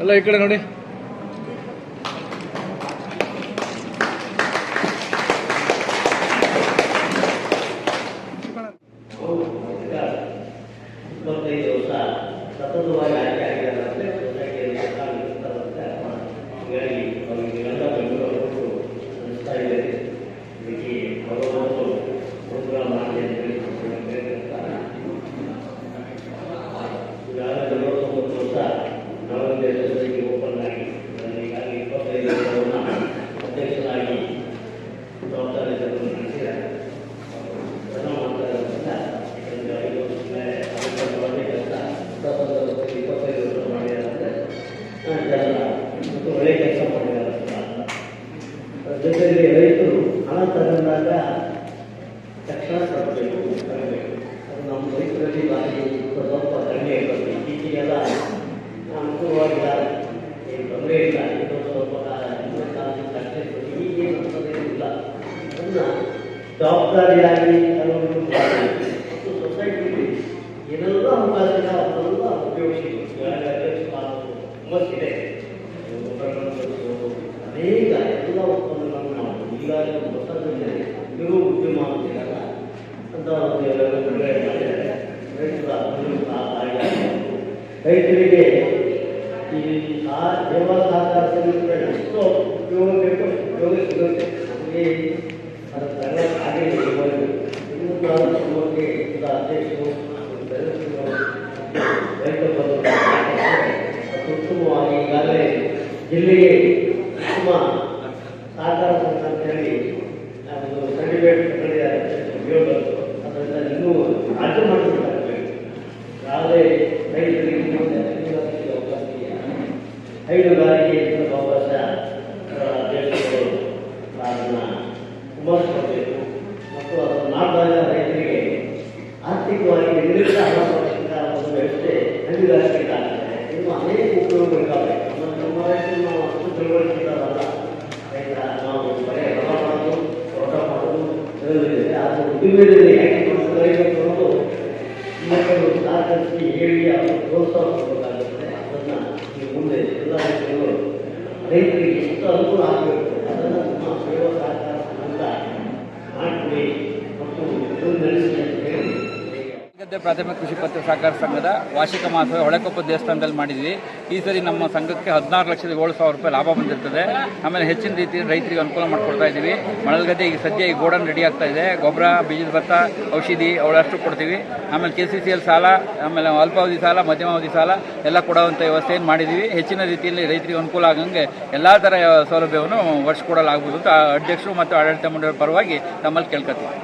ಅಲ್ಲ ಈ ಕಡೆ ನೋಡಿ. ಇಪ್ಪತ್ತೈದು ವರ್ಷ ಸತತವಾಗಿ ಜೊತೆಗೆ ರೈತರು ಹಣ ತಗೊಂಡಾಗ ತಕ್ಷಣ ಕೊಡಬೇಕು ತರಬೇಕು. ಅದು ನಮ್ಮ ರೈತರಲ್ಲಿ ಬಾರಿ ಸ್ವಲ್ಪ ಕಡಿಮೆ ಇರಬೇಕು ಇತ್ತೀಚೆಗೆಲ್ಲ ಅನುಕೂಲವಾಗಿಲ್ಲ ಏನು ತೊಂದರೆ ಇಲ್ಲ. ಇನ್ನೊಂದು ಸ್ವಲ್ಪ ಕಾಲ ಕಷ್ಟ ಇರ್ತದೆ ಈಗೇನು ತೊಂದರೆ ಇಲ್ಲ. ಅದನ್ನ ಜವಾಬ್ದಾರಿಯಾಗಿ ಮಾಡಬೇಕು. ಮತ್ತು ಸೊಸೈಟಿಲಿ ಏನೆಲ್ಲ ತುಂಬ ಇದೆ. 이가를 못하는데 결국 우리만 내가 한다고 내가 그래 그래서 다 말이야 저희들에게 이다 대화 사자들을 그래서 요런 데도 요런 지금 우리 나는 가게 되면 누군가는 주목이 다 되고 그래서 저도 그 투모하기 간에 딜리에 ಸಹಕಾರ ಸಂಘ ನಮ್ಮದು ಸರ್ಟಿಫಿಕೇಟ್ ಉದ್ಯೋಗಗಳು ಅದರಿಂದ ಇನ್ನೂ ರಾಜ್ಯ ಮಟ್ಟದಲ್ಲಿ ಯಾವುದೇ ರೈತರಿಗೆ ಅವಕಾಶ ಇದೆಯಾ? ಹೈನುಗಾರಿಕೆ ಅವಕಾಶ ಅದನ್ನು ಕುಮಾರಿಸಬೇಕು ಮತ್ತು ರೈತರಿಗೆ. ಆರ್ಥಿಕವಾಗಿ ನಿರ್ದಿಷ್ಟ ಹಣ ಬರತಕ್ಕ ಒಂದು ವ್ಯವಸ್ಥೆ ಹೈನುಗಾರಿಕೆಗೆ ಆಗ್ತದೆ ಇನ್ನು ಅನೇಕ ಉಪಯೋಗಗಳಿದ್ದಾವೆ ನಮ್ಮ ನಮ್ಮ ರೈತರು ನಾವು ಅಷ್ಟು ತಿಳುವಳಿಕೆ ಉದ್ದಿಮೆಯಲ್ಲಿ ಹೇಗೆ ರೈತರು ಅನ್ನೋದು ಮಕ್ಕಳು ಸಾಕಷ್ಟು ಹೇಳಿ ಅವರು ಪ್ರೋತ್ಸಾಹ ಕೊಡಬೇಕಾಗುತ್ತದೆ ಅದನ್ನು ಮುಂದೆ ಎಲ್ಲ ರೈತರು ರೈತರಿಗೆ ಎಷ್ಟು ಅನುಕೂಲ ಆಗಬೇಕು ಅದನ್ನು ನಮ್ಮ ಸೇವಾ ಸಹಕಾರ ಸಂಘ ಮಾಡಿಕೊಡಿ ಮತ್ತು ಇದು ನಡೆಸಿ ಅಂತ ಹೇಳಿ ಗದ್ದೆ ಪ್ರಾಥಮಿಕ ಕೃಷಿ ಪತ್ರ ಸಹಕಾರ ಸಂಘದ ವಾರ್ಷಿಕ ಮಹೋತ್ಸವ ಹೊಳೆಕೊಪ್ಪ ದೇವಸ್ಥಾನದಲ್ಲಿ ಮಾಡಿದ್ವಿ. ಈ ಸರಿ ನಮ್ಮ ಸಂಘಕ್ಕೆ ಹದಿನಾರು ಲಕ್ಷದ ಏಳು ಸಾವಿರ ರೂಪಾಯಿ ಲಾಭ ಬಂದಿರ್ತದೆ. ಆಮೇಲೆ ಹೆಚ್ಚಿನ ರೀತಿಯಲ್ಲಿ ರೈತರಿಗೆ ಅನುಕೂಲ ಮಾಡಿಕೊಡ್ತಾ ಇದ್ದೀವಿ ಮಳಲ್ಗದ್ದೆ ಈಗ ಸದ್ಯ ಈ ಗೋಡನ್ ರೆಡಿ ಆಗ್ತಾ ಇದೆ. ಗೊಬ್ಬರ, ಬೀಜದ ಭತ್ತ, ಔಷಧಿ ಅವಳಷ್ಟು ಕೊಡ್ತೀವಿ. ಆಮೇಲೆ ಕೆ ಸಿ ಸಿ ಎಲ್ ಸಾಲ, ಆಮೇಲೆ ಅಲ್ಪಾವಧಿ ಸಾಲ, ಮಧ್ಯಮಾವಧಿ ಸಾಲ ಎಲ್ಲ ಕೊಡುವಂಥ ವ್ಯವಸ್ಥೆಯನ್ನು ಮಾಡಿದ್ದೀವಿ ಹೆಚ್ಚಿನ ರೀತಿಯಲ್ಲಿ ರೈತರಿಗೆ ಅನುಕೂಲ ಆಗಂಗೆ ಎಲ್ಲ ಥರ ಸೌಲಭ್ಯವನ್ನು ವರ್ಷ ಕೊಡಲಾಗುವುದು ಅಂತ ಅಧ್ಯಕ್ಷರು ಮತ್ತು ಆಡಳಿತ ಮಂಡಳಿ ಪರವಾಗಿ ತಮ್ಮಲ್ಲಿ ಕೇಳ್ಕೊತೀವಿ.